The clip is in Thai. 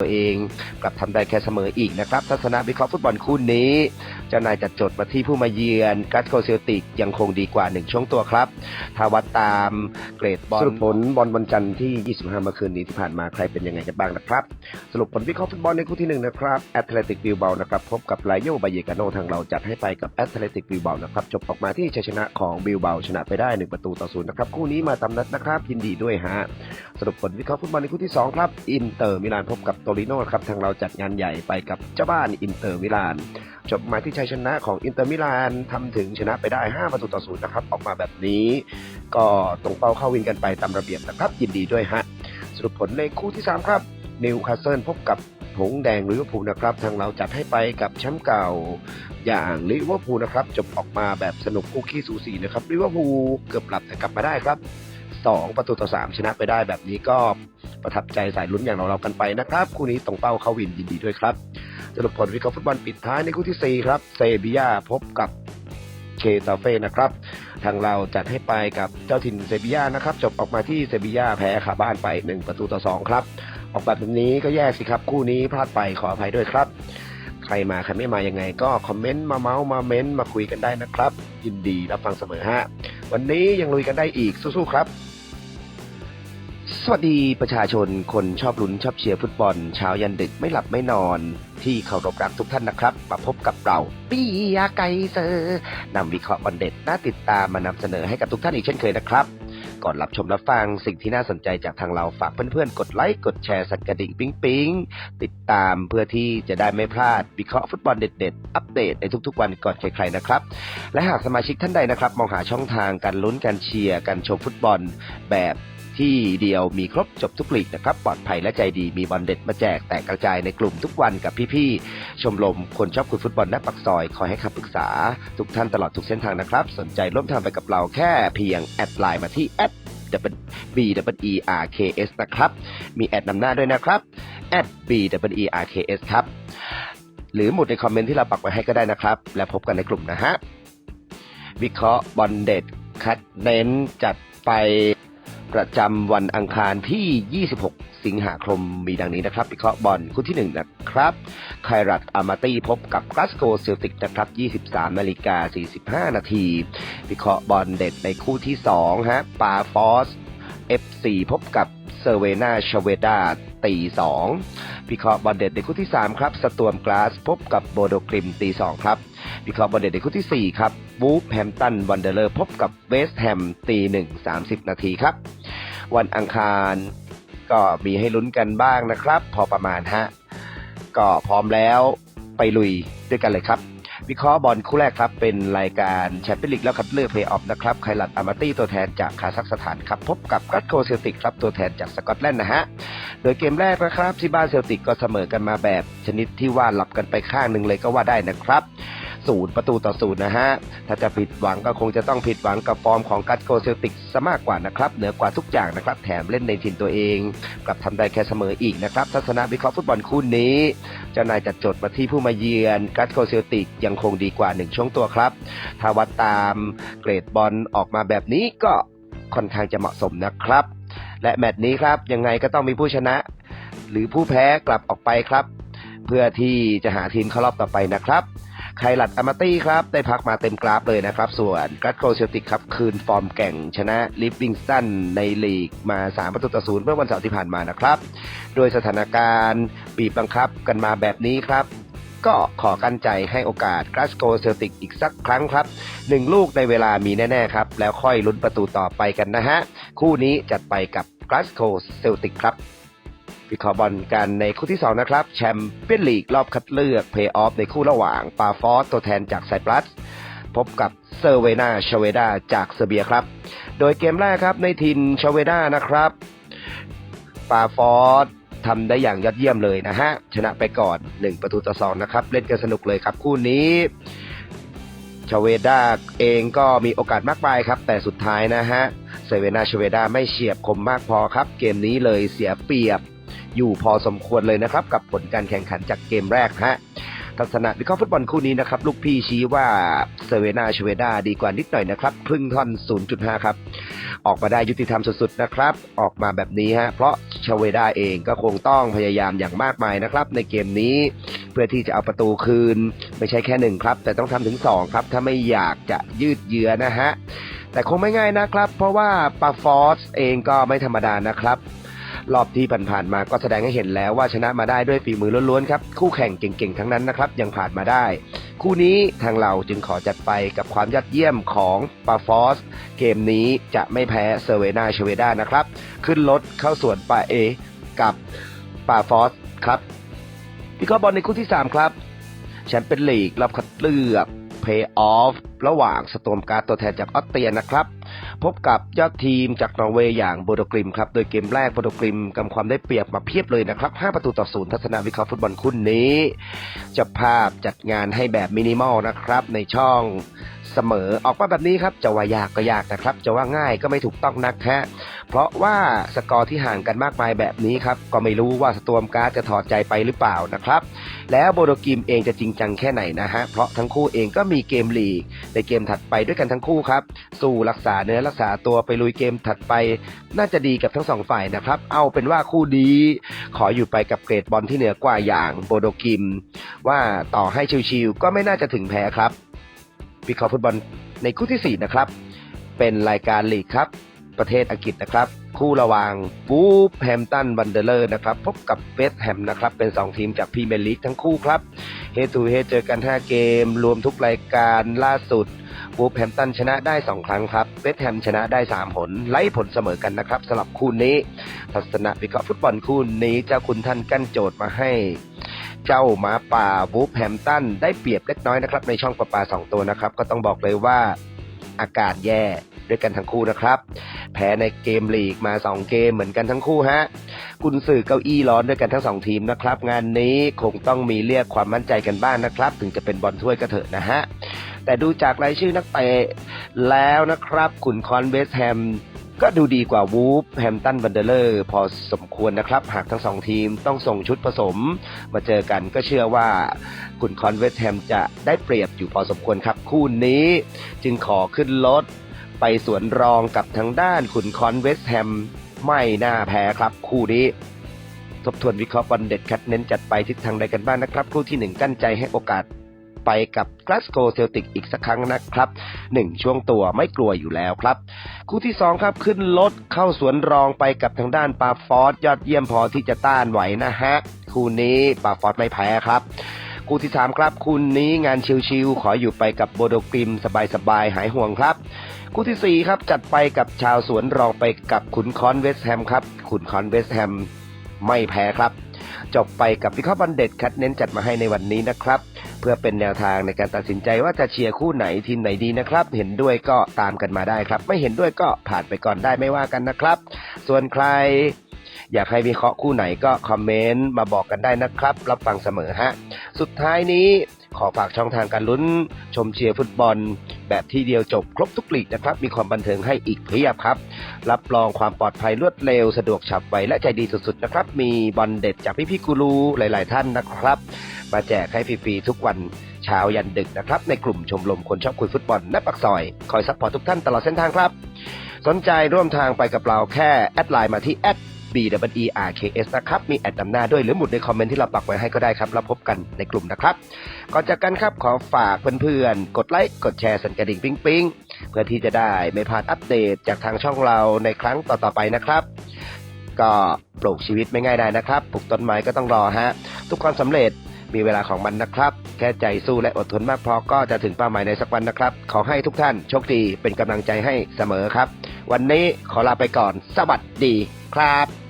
ตัวเองกลับทำได้แค่เสมออีกนะครับ ทัศนวิเคราะห์ฟุตบอลคู่นี้ เจ้านายจัดจดมาที่ผู้มาเยือนกัสโกเซลติกยังคงดีกว่า 1 ช่วงตัวครับ ถ้าวัดตามเกรดบอลสรุปผลบอลวันจันทร์ที่ 25 เมื่อคืนนี้ที่ผ่านมาใครเป็นยังไงกันบ้างนะครับ สรุปผลวิเคราะห์ฟุตบอลในคู่ที่หนึ่งนะครับแอตเลติกบิลเบานะครับพบกับไลโยบายเยกาโนทางเราจัดให้ไปกับแอตเลติกบิลเบานะครับจบออกมาที่ชัยชนะของบิลเบาชนะไปได้ 1 ประตูต่อศูนย์นะครับคู่นี้มาตามนัดนะครับยินดีด้วยฮะสรุปผลวิเคราะห์ฟุตบอลในคู่ที่2ครับอินเตอร์มิลานพบกับโตริโนครับทางเราจัดงานใหญ่ไปกับเจ้าบ้านอินเตอร์มิลานจบมาที่ชัยชนะของอินเตอร์มิลานทำถึงชนะไปได้ 5 ประตูต่อศูนย์นะครับ ออกมาแบบนี้ ก็ตรงเป้าเข้าวินกันไปตามระเบียบนะครับ ยินดีด้วยฮะ สรุปผลในคู่ที่ 3 ครับนิวคาสเซิลพบกับหงแดงลิเวอร์พูลนะครับ ทางเราจัดให้ไปกับแชมป์เก่าอย่างลิเวอร์พูลนะครับ จบออกมาแบบสนุกคู่ขี้สูสีนะครับลิเวอร์พูลเกือบหลับแต่กลับมาได้ครับ 2 ประตูต่อ 3 ชนะไปได้แบบนี้ก็ ประทับใจสายลุ้นอย่างเราเราๆกันไปนะครับ คู่นี้ตรงเป้าเข้าวินยินดีด้วยครับสรุปผลวิเคราะห์ฟุตบอลปิดท้ายในคู่ที่ 4 ครับ เซบียาพบกับเคตาเฟ่นะครับ ทางเราจัดให้ไปกับเจ้าถิ่นเซบียานะครับ จบออกมาที่เซบียาแพ้ขาบ้านไป 1 ประตูต่อ 2 ครับ ออกแบบนี้ก็แยกสิครับ คู่นี้พลาดไปขออภัยด้วยครับ ใครมาใครไม่มายังไง ก็คอมเมนต์มาเมาส์มาเม้นต์มาคุยกันได้นะครับ ยินดีรับฟังเสมอฮะวันนี้ยังลุยกันได้อีกสู้ๆครับ สวัสดีประชาชนคนชอบลุ้นชอบเชียร์ฟุตบอล เช้ายันดึกไม่หลับไม่นอน ที่เคารพรักทุกท่านนะครับ มาพบกับเราปียาไกเซอร์นำวิเคราะห์บอลเด็ดน่าติดตามมานำเสนอให้กับทุกท่านอีกเช่นเคยนะครับ ก่อนรับชมรับฟังสิ่งที่น่าสนใจจากทางเราฝากเพื่อนๆ กดไลค์กดแชร์สักกระดิ่งปิ๊งปิ๊งติดตามเพื่อที่จะได้ไม่พลาดวิเคราะห์ฟุตบอลเด็ดๆอัปเดตในทุกๆ วันก่อนใครๆนะครับและหากสมาชิกท่านใดนะครับมองหาช่องทางการลุ้นการเชียร์การชมฟุตบอลแบบ ที่เดียวมีครบจบทุกลีกนะครับปลอดภัยและใจดีมีบอลเด็ดมาแจกแตกกระจายในกลุ่มทุกวันกับพี่ๆชมรมคนชอบคุยฟุตบอลหน้าปักซอยคอยให้คำปรึกษา ทุกท่านตลอดทุกเส้นทางนะครับ สนใจร่วมทางไปกับเราแค่เพียงแอดไลน์มาที่แอด B W E R K S นะครับ มีแอดนำหน้าด้วยนะครับ B W E R K S ครับ หรือหมุดในคอมเมนต์ที่เราปักไว้ให้ก็ได้นะครับ และพบกันในกลุ่มนะฮะ วิเคราะห์บอลเด็ดคัดเน้นจัดไป ประจำวันอังคารที่ 26 สิงหาคมมีดังนี้นะครับวิเคราะห์บอลคู่ที่ 1 นะครับไครัตอามาตี้พบกับกลาสโกเซลติกนะครับ 23นาฬิกา45 นาทีวิเคราะห์บอลเด็ดในคู่ที่2ฮะปาฟอส F4 พบกับเซเวนาชเวดาตีสองวิเคราะห์บอลเด็ดในคู่ที่ 3 ครับ สตวมกลาสพบกับโบโดกริมตีสองครับวิเคราะห์บอลเด็ดในคู่ที่ 4 ครับวูฟแฮมตันวันเดอร์เลอร์พบกับเวสต์แฮมตีหนึ่งสามสิบนาทีครับ วันอังคาร ก็มีให้ลุ้นกันบ้างนะครับ พอประมาณฮะก็พร้อมแล้วไปลุยด้วยกันเลยครับ วิเคราะห์บอลคู่แรกครับ เป็นรายการแชมเปี้ยนลีกแล้วคัดเลือกเพลย์ออฟนะครับไคลัดอามาตี้ตัวแทนจากคาซัคสถานครับ พบกับกัตโกเซลติกครับ ตัวแทนจากสกอตแลนด์นะฮะ โดยเกมแรกนะครับที่บ้านเซลติกก็เสมอกันมาแบบ ชนิดที่ว่าหลับกันไปข้างหนึ่งเลยก็ว่าได้นะครับ ศูนย์ประตูต่อศูนย์นะฮะ ถ้าจะผิดหวังก็คงจะต้องผิดหวังกับฟอร์มของกัตโกเซลติกซะมากกว่านะครับเหนือกว่าทุกอย่างนะครับแถมเล่นในถิ่นตัวเอง กลับทำได้แค่เสมออีกนะครับทัศนวิเคราะห์ฟุตบอลคู่นี้ เจ้านายจัดจดมาที่ผู้มาเยือนกัตโกเซลติกยังคงดีกว่า1ช่วงตัวครับถ้าวัดตามเกรดบอลออกมาแบบนี้ก็ค่อนข้างจะเหมาะสมนะครับ และแมตช์นี้ครับยังไงก็ต้องมีผู้ชนะ หรือผู้แพ้กลับออกไปครับ เพื่อที่จะหาทีมเข้ารอบต่อไปนะครับ ไคลัดอามาตี้ครับ ได้พักมาเต็มกราฟเลยนะครับ ส่วนกัตโกเซลติกครับ คืนฟอร์มแก่งชนะลิฟวิงสตันในลีกมา 3 ประตูต่อศูนย์เมื่อวันเสาร์ที่ผ่านมานะครับ โดยสถานการณ์บีบบังคับกันมาแบบนี้ครับก็ขอกั้นใจให้โอกาสก l าสโกเซลติกอีกสักครั้งครับหนึ่งลูกในเวลามีแน่ๆครับ แล้วค่อยลุ้นประตูต่อไปกันนะฮะ คู่นี้จัดไปกับก l าสโกเซลติกครับ วิเคราะห์บอลกันในคู่ที่ 2 นะครับ แชมเปี้ยนลีกรอบคัดเลือกเพย์ออฟในคู่ระหว่างปาฟอสตัวแทนจากไซปรัส พบกับเซอร์เวนาชเวดาจากเซอร์เบียครับ โดยเกมแรกครับในทินชเวดานะครับปาฟอสทำได้อย่างยอดเยี่ยมเลยนะฮะ ชนะไปก่อน 1 ประตูต่อ2นะครับ เล่นกันสนุกเลยครับคู่นี้ชเวดาเองก็มีโอกาสมากมายครับ แต่สุดท้ายนะฮะเซเวนาชเวดาไม่เฉียบคมมากพอครับ เกมนี้เลยเสียเปรียบ อยู่พอสมควรเลยนะครับ กับผลการแข่งขันจากเกมแรกฮะทัศนะวิเคราะห์ฟุตบอลคู่นี้นะครับ ลูกพี่ชี้ว่าเซเวนาชเวดาดีกว่านิดหน่อยนะครับครึ่งท่อน 0.5 ครับ ออกมาได้ยุติธรรมสุดๆนะครับ ออกมาแบบนี้ฮะเพราะชชเวดาเองก็คงต้องพยายามอย่างมากมายนะครับ ในเกมนี้เพื่อที่จะเอาประตูคืน ไม่ใช่แค่หนึ่งครับ แต่ต้องทำถึงสองครับ ถ้าไม่อยากจะยืดเยื้อนะฮะแต่คงไม่ง่ายนะครับ เพราะว่าปาฟอสเองก็ไม่ธรรมดานะครับ รอบที่ผ่านๆมาก็แสดงให้เห็นแล้วว่าชนะมาได้ด้วยฝีมือล้วนๆครับ คู่แข่งเก่งๆทั้งนั้นนะครับยังผ่านมาได้ คู่นี้ทางเราจึงขอจัดไปกับความยอดเยี่ยมของปาฟอส เกมนี้จะไม่แพ้เซเวนาเชเวดานะครับ ขึ้นรถเข้าสวนปาเอ กับปาฟอสครับพิเคราะห์บอลในคู่ที่ 3 ครับแชมเปี้ยนลีกรอบคัดเลือกเพย์ออฟระหว่างสโตมการ์ตัวแทนจากออสเตรียนะครับ พบกับยอดทีมจากนอร์เวย์อย่างโบโดกริมครับ โดยเกมแรกโบโดกริมกำความได้เปรียบมาเพียบเลยนะครับ 5 ประตูต่อศูนย์ทัศนวิเคราะห์ฟุตบอลคู่นี้จะภาพจัดงานให้แบบมินิมอลนะครับ ในช่องเสมอออกมาแบบนี้ครับจะว่ายากก็ยากนะครับ จะว่าง่ายก็ไม่ถูกต้องนักฮะเพราะว่าสกอร์ที่ห่างกันมากมายแบบนี้ครับ ก็ไม่รู้ว่าสตวมการ์ดจะถอดใจไปหรือเปล่านะครับ แล้วโบโดกิมเองจะจริงจังแค่ไหนนะฮะเพราะทั้งคู่เองก็มีเกมลีก ในเกมถัดไปด้วยกันทั้งคู่ครับ สู้รักษาเนื้อรักษาตัวไปลุยเกมถัดไป น่าจะดีกับทั้งสองฝ่ายนะครับ เอาเป็นว่าคู่นี้ขออยู่ไปกับเกรดบอลที่เหนือกว่าอย่างโบโดกิม ว่าต่อให้ชิวๆก็ไม่น่าจะถึงแพ้ครับวิเคราะห์ฟุตบอลในคู่ที่ 4 นะครับ เป็นรายการลีกครับ ประเทศอังกฤษนะครับ คู่ระหว่างบูฟแฮมตันบันเดอร์นะครับพบกับเวสต์แฮมนะครับเป็น 2 ทีมจากพรีเมียร์ลีกทั้งคู่ครับเฮตูเฮเจอกัน 5 เกม รวมทุกรายการล่าสุดบูฟแฮมตันชนะได้ 2 ครั้งครับเวสต์แฮมชนะได้ 3 ผล ไล่ผลเสมอกันนะครับสำหรับคู่นี้ ทัศนะวิเคราะห์ฟุตบอลคู่นี้เจ้าคุณท่านกั้นโจทย์มาให้เจ้าหมาป่าบูฟแฮมตันได้เปรียบเล็กน้อยนะครับในช่องประปาสองตัวนะครับก็ต้องบอกเลยว่าอากาศแย่ ด้วยกันทั้งคู่นะครับ แพ้ในเกมลีกมา 2 เกมเหมือนกันทั้งคู่ฮะกุนสื่อเก้าอี้ร้อนด้วยกันทั้งสองทีมนะครับ งานนี้คงต้องมีเรียกความมั่นใจกันบ้างนะครับ ถึงจะเป็นบอลถ้วยก็เถอะนะฮะแต่ดูจากรายชื่อนักเตะแล้วนะครับขุนคอนเวสแฮมก็ดูดีกว่าวูฟแฮมตันบันเดอร์พอสมควรนะครับ หากทั้งสองทีมต้องส่งชุดผสม มาเจอกันก็เชื่อว่าคุณคอนเวสแฮมจะได้เปรียบอยู่พอสมควรครับ คู่นี้ จึงขอขึ้นรถ ไปสวนรองกับทางด้านขุนคอนเวสแฮมไม่น่าแพ้ครับ คู่นี้ ทบทวนวิเคราะห์บอลเด็ดคัดเน้นจัดไปทิศทางใดกันบ้างนะครับ คู่ที่หนึ่งกั้นใจให้โอกาสไปกับกลาสโกเซลติกอีกสักครั้งนะครับหนึ่งช่วงตัวไม่กลัวอยู่แล้วครับ คู่ที่ 2 ครับขึ้นรถเข้าสวนรองไปกับทางด้านปาฟอสยอดเยี่ยมพอที่จะต้านไหวนะฮะ คู่นี้ปาฟอสไม่แพ้ครับ คู่ที่3ครับคู่นี้งานชิวๆขออยู่ไปกับโบโดกริมสบายๆหายห่วงครับ คู่ทีสี่4ครับจัดไปกับชาวสวนรองไปกับขุนคอนเวสแฮมครับขุนคอนเวสแฮมไม่แพ้ครับ จบไปกับวิเคราะห์บันเด็ดคัดเน้นจัดมาให้ในวันนี้นะครับ เพื่อเป็นแนวทางในการตัดสินใจว่าจะเชียร์คู่ไหนทีมไหนดีนะครับ เห็นด้วยก็ตามกันมาได้ครับ ไม่เห็นด้วยก็ผ่านไปก่อนได้ไม่ว่ากันนะครับ ส่วนใคร อยากให้วิเคราะห์คู่ไหนก็คอมเมนต์มาบอกกันได้นะครับ รับฟังเสมอฮะ สุดท้ายนี้ขอฝากช่องทางการลุ้น ชมเชียร์ฟุตบอล แบบที่เดียวจบครบทุกลีกนะครับ มีความบันเทิงให้อีกเพียบครับ รับรองความปลอดภัยรวดเร็วสะดวกฉับไวและใจดีสุดๆนะครับ มีบอลเด็ดจากพี่ๆกูรูหลาย ๆ ท่านนะครับ มาแจกให้ฟรีๆทุกวันเช้ายันดึกนะครับ ในกลุ่มชมรมคนชอบคุยฟุตบอลณปักซอย คอยซัพพอร์ตทุกท่านตลอดเส้นทางครับ สนใจร่วมทางไปกับเราแค่แอดไลน์มาที่แอด b w e r k s นะครับ มีแอดนำหน้าด้วยหรือหมุดในคอมเมนต์ที่เราปักไว้ให้ก็ได้ครับแล้วพบกันในกลุ่มนะครับ ก่อนจากกันครับขอฝากเพื่อนๆ กดไลค์ กดแชร์สั่นกระดิ่งปิ๊งปิ๊งเพื่อที่จะได้ไม่พลาดอัปเดตจากทางช่องเราในครั้งต่อๆไปนะครับ ก็ปลูกชีวิตไม่ง่ายได้นะครับ ปลูกต้นไม้ก็ต้องรอฮะ ทุกความสำเร็จ มีเวลาของมันนะครับ แค่ใจสู้และอดทนมากพอก็จะถึงเป้าหมายในสักวันนะครับ ขอให้ทุกท่านโชคดีเป็นกำลังใจให้เสมอครับ วันนี้ขอลาไปก่อน สวัสดีครับ